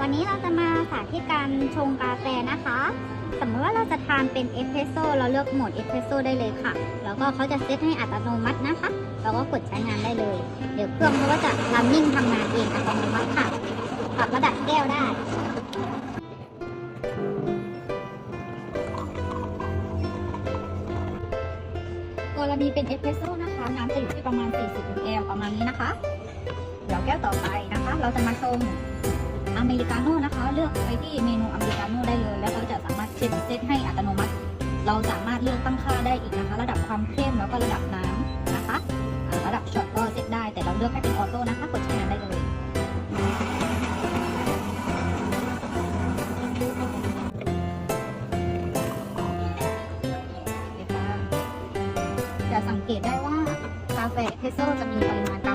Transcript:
วันนี้เราจะมาสาธิตการชงกาแฟนะคะ สมมติว่าเราจะทานเป็นเอสเพรสโซ่เราเลือกโหมดเอสเพรสโซ่ได้เลยค่ะ แล้วก็เขาจะเซตให้อัตโนมัตินะคะ เราก็กดใช้งานได้เลย เดี๋ยวเครื่องเขาก็จะรันนิ่งทำงานเองอัตโนมัติค่ะ ปรับระดับแก้วได้กรณีเป็นเอสเพรสโซ่นะคะ น้ำจะอยู่ที่ประมาณ 40 ml ประมาณนี้นะคะ เดี๋ยวแก้วต่อไปนะคะ เราจะมาชง อเมริกาโน่นะคะ เลือกไปที่เมนูอเมริกาโน่ได้เลย แล้วเขาจะสามารถเซตเซตให้อัตโนมัติ เราสามารถเลือกตั้งค่าได้อีกนะคะ ระดับความเข้มแล้วก็ระดับน้ำนะคะระดับช็อตก็เซตได้ แต่เราเลือกให้เป็นออโต้นะคะกดใช้งานได้เลยจะสังเกตได้ว่ากาแฟเอสเพรสโซจะมีปริมาณกา